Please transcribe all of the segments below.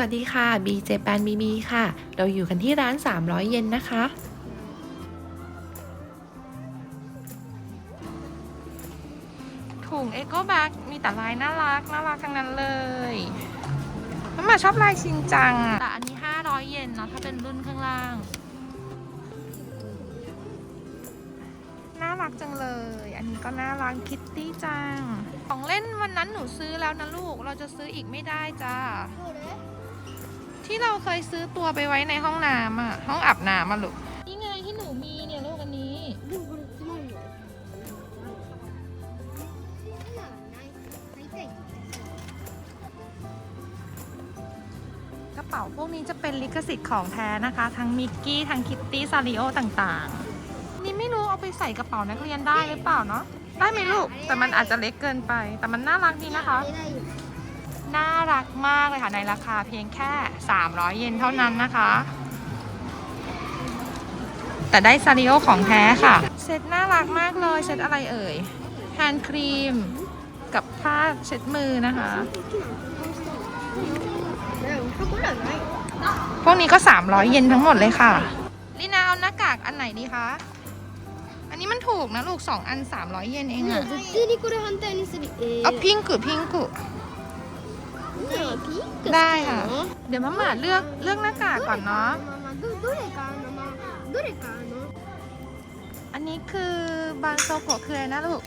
วัสดีค่ะบีเจแปนบีบีค่ะ เราอยู่กันที่ร้าน 300 เยนนะคะ ถุงเอโกแบ็กมีแต่ลายน่ารักน่ารักทั้งนั้นเลยมันมาชอบลายชินจังอะแต่อันนี้ 500 เยนเนาะถ้าเป็นรุ่นข้างล่าง น่ารักจังเลย อันนี้ก็น่ารักคิตตี้จัง ของเล่นวันนั้นหนูซื้อแล้วนะลูก เราจะซื้ออีกไม่ได้จ้า ที่เราเคยซื้อตัวไปไว้ในห้องน้ำอะ ห้องอาบน้ำอะลูก นี่ไงที่หนูมีเนี่ยลูกอันนี้ กระเป๋าพวกนี้จะเป็นลิขสิทธิ์ของแท้นะคะ ทั้งมิกกี้ ทั้งคิตตี้ ซาริโอต่างๆ นี่ไม่รู้เอาไปใส่กระเป๋านักเรียนได้หรือเปล่าเนาะ ได้ไหมลูก แต่มันอาจจะเล็กเกินไป แต่มันน่ารักดีนะคะ น่ารักมากเลยค่ะในราคาเพียงแค่ 300 เยนเท่านั้นนะคะ แต่ได้ซาริโอของแท้ค่ะ เซ็ตน่ารักมากเลยเซ็ตอะไรเอ่ยแฮนด์ครีมกับผ้าเช็ดมือนะคะ พวกนี้ก็ 300 เยนทั้งหมดเลยค่ะลินาเอาหน้ากากอันไหนดีคะ อันนี้มันถูกนะลูก 2 อัน 300 เยนเองอะเอาพิงกุพิงกุ ได้ค่ะ เดี๋ยวมาหมาเลือกเลือกหน้ากากก่อนเนาะอันนี้คือบานโซโกะคืออะไรนะลูก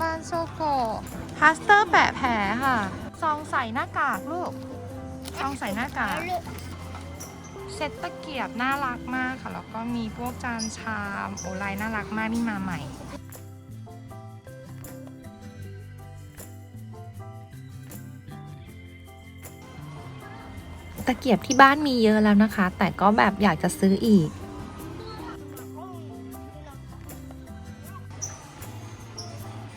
บานโซโกะพาสเตอร์แปะแผลค่ะซองใส่หน้ากากลูกซองใส่หน้ากากเซตตะเกียบน่ารักมากค่ะแล้วก็มีพวกจานชามโอไลน่ารักมากนี่มาใหม่ ตะเกียบที่บ้านมีเยอะแล้วนะคะ แต่ก็แบบอยากจะซื้ออีก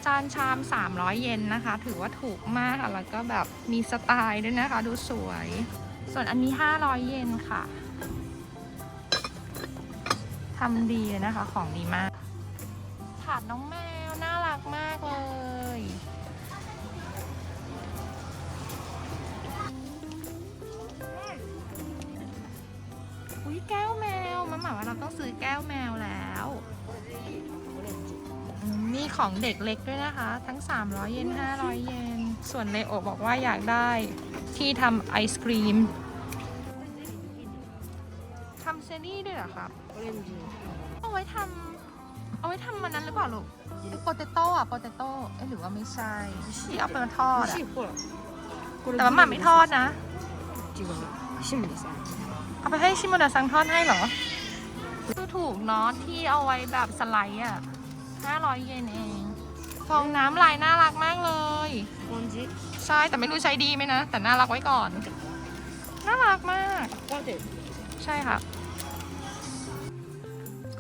จานชาม 300 เยนนะคะ ถือว่าถูกมากค่ะแล้วก็แบบมีสไตล์ด้วยนะคะ ดูสวย ส่วนอันนี้ 500 เยนค่ะทำดีเลยนะคะของดีมากถาดน้องแมว น่ารักมากเลย แก้วแมวมันหมายว่าเราต้องซื้อแก้วแมวแล้วอืมมีของเด็กเล็กด้วยนะคะ ทั้ง 300 เยน 500 เยน ส่วนเลโอบอกว่าอยากได้ที่ทำไอศครีมทำเซรี่ด้วยเหรอครับเอาไว้ทำเอาไว้ทำมันนั้นหรือเปล่าลูกโปเตโต้อะโปเตโต้เอ๊ะหรือว่าไม่ใช่ที่เอาไปมาทอดอะแต่ว่าหมาไม่ทอดนะ เอาไปให้ชิโมดะซังทอดให้เหรอดูถูกเนาะที่เอาไว้แบบสไลด์อะ500 เยนเอง ฟองน้ำลายน่ารักมากเลย感じ。ใช่แต่ไม่รู้ใช้ดีไหมนะ แต่น่ารักไว้ก่อน น่ารักมาก ใช่ค่ะ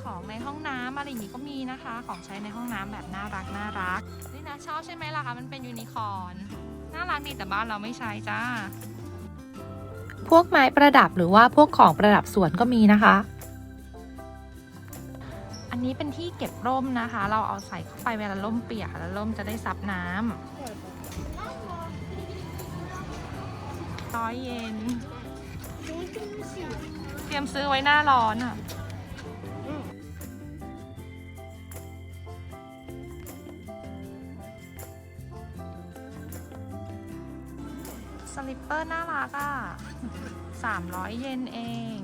ของในห้องน้ำอะไรอย่างนี้ก็มีนะคะ ของใช้ในห้องน้ำแบบน่ารักน่ารัก นี่นะชอบใช่ไหมล่ะคะมันเป็นยูนิคอร์น น่ารักดีแต่บ้านเราไม่ใช้จ้า พวกไม้ประดับหรือว่าพวกของประดับสวนก็มีนะคะ อันนี้เป็นที่เก็บร่มนะคะ เราเอาใส่เข้าไปเวลาร่มเปียกแล้วร่มจะได้ซับน้ำร้อยเย็น เตรียมซื้อไว้หน้าร้อนอะ สลิปเปอร์น่ารักอะสามร้อยเยนเอง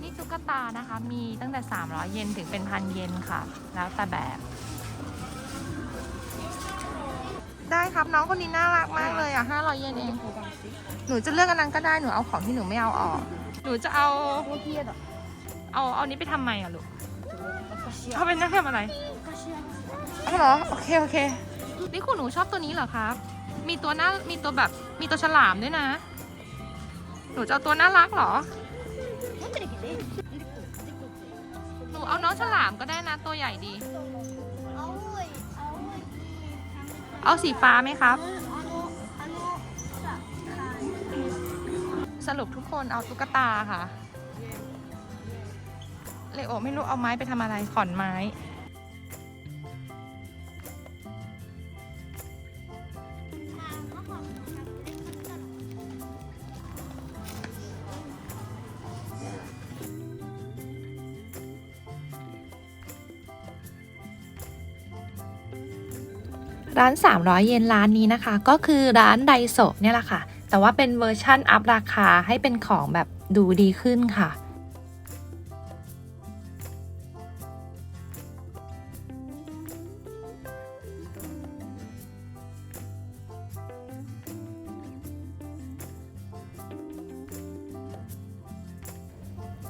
นี่ตุ๊กตานะคะ มีตั้งแต่ 300 เยนถึงเป็นพันเยนค่ะ แล้วแต่แบบ ได้ครับน้องคนนี้น่ารักมากเลยอะ 500 เยนเอง หนูจะเลือกอันนั้นก็ได้ หนูเอาของที่หนูไม่เอาออก หนูจะเอา เอา เอานี้ไปทำไมอะลูก เขาเป็นนักทำอะไรอ๋อเหรอโอเคโอเคนี่คุณหนูชอบตัวนี้เหรอครับ มีตัวน่ามีตัวแบบมีตัวฉลามด้วยนะ หนูจะเอาตัวน่ารักเหรอ หนูเอาน้องฉลามก็ได้นะตัวใหญ่ดี เอาสีฟ้าไหมครับ สรุปทุกคนเอาตุ๊กตาค่ะ ลโอไม่รู้เอาไม้ไปทำอะไรขอนไม้ร้าน 300 เยนร้านนี้นะคะ ก็คือร้านไดโซเนี่ยแหละค่ะ แต่ว่าเป็นเวอร์ชั่นอัพราคาให้เป็นของแบบดูดีขึ้นค่ะ